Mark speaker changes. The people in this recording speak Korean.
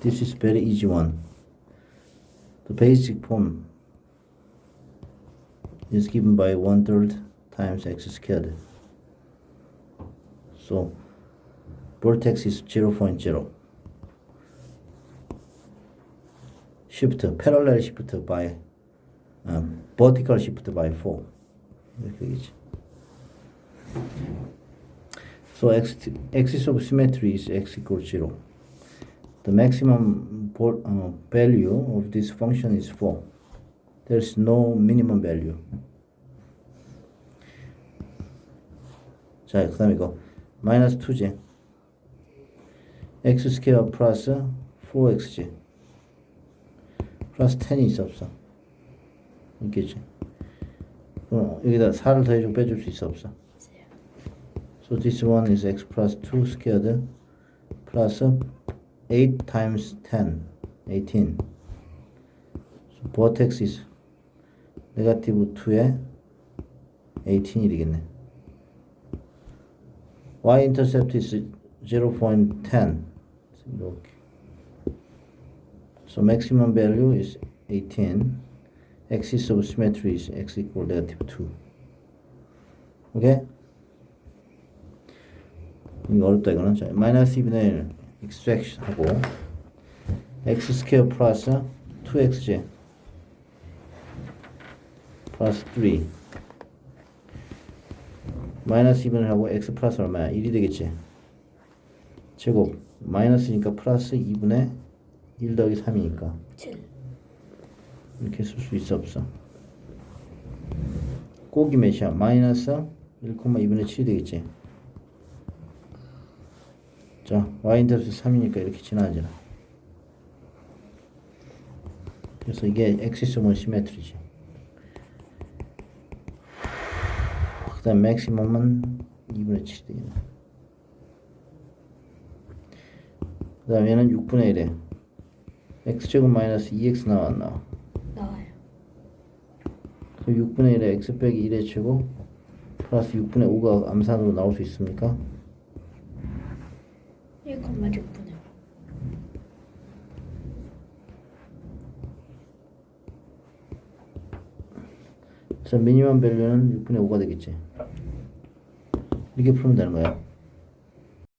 Speaker 1: This is very easy one. The basic form is given by one third times x squared. So vortex is 0.0. Shift parallel shift by um, vertical shift by 4 이렇게 되겠지. So x, axis of symmetry is x equals 0. The maximum uh, value of this function is 4. There's no minimum value. 자, 그 다음에 이거 마이너스 2제 x 스퀘어 플러스 4xj 플러스 10이 있어 없어? 있겠지 그럼 여기다 4를 더해주고 빼줄 수 있어 없어? So this one is x plus 2 squared plus 8 times 10, 18. So vertex is negative 2에 18이 되겠네. y-intercept is 0.10. 이렇게. So maximum value is 18. Axis of symmetry is x equal negative 2. Okay? 이거 어렵다 이거는 자 마이너스 2분의 1 Extraction 하고 x 스퀘어 플러스 2xj 플러스 3 마이너스 2분의 1 하고 x 플러스 얼마야? 1이 되겠지 제곱 마이너스니까 플러스 2분의 1 더하기 3이니까
Speaker 2: 7.
Speaker 1: 이렇게 쓸 수 있어 없어 꼭이 몇이야? 마이너스 1,2분의 7이 되겠지 자, y인터스 3이니까 이렇게 지나가잖아. 그래서 이게 엑시스몬 시메트리지. 그 다음 맥시멈은 2분의 7이 되겠네. 그 다음 얘는 6분의 1에 x제곱 마이너스 2x 나왔나?
Speaker 2: 나와요.
Speaker 1: 그 6분의 1에 x 빼기 1의 제곱 플러스 6분의 5가 암산으로 나올 수 있습니까?
Speaker 2: 1,6분의
Speaker 1: 자, 미니멈 밸류는 6분의 5가 되겠지. 이렇게 풀면 되는 거야.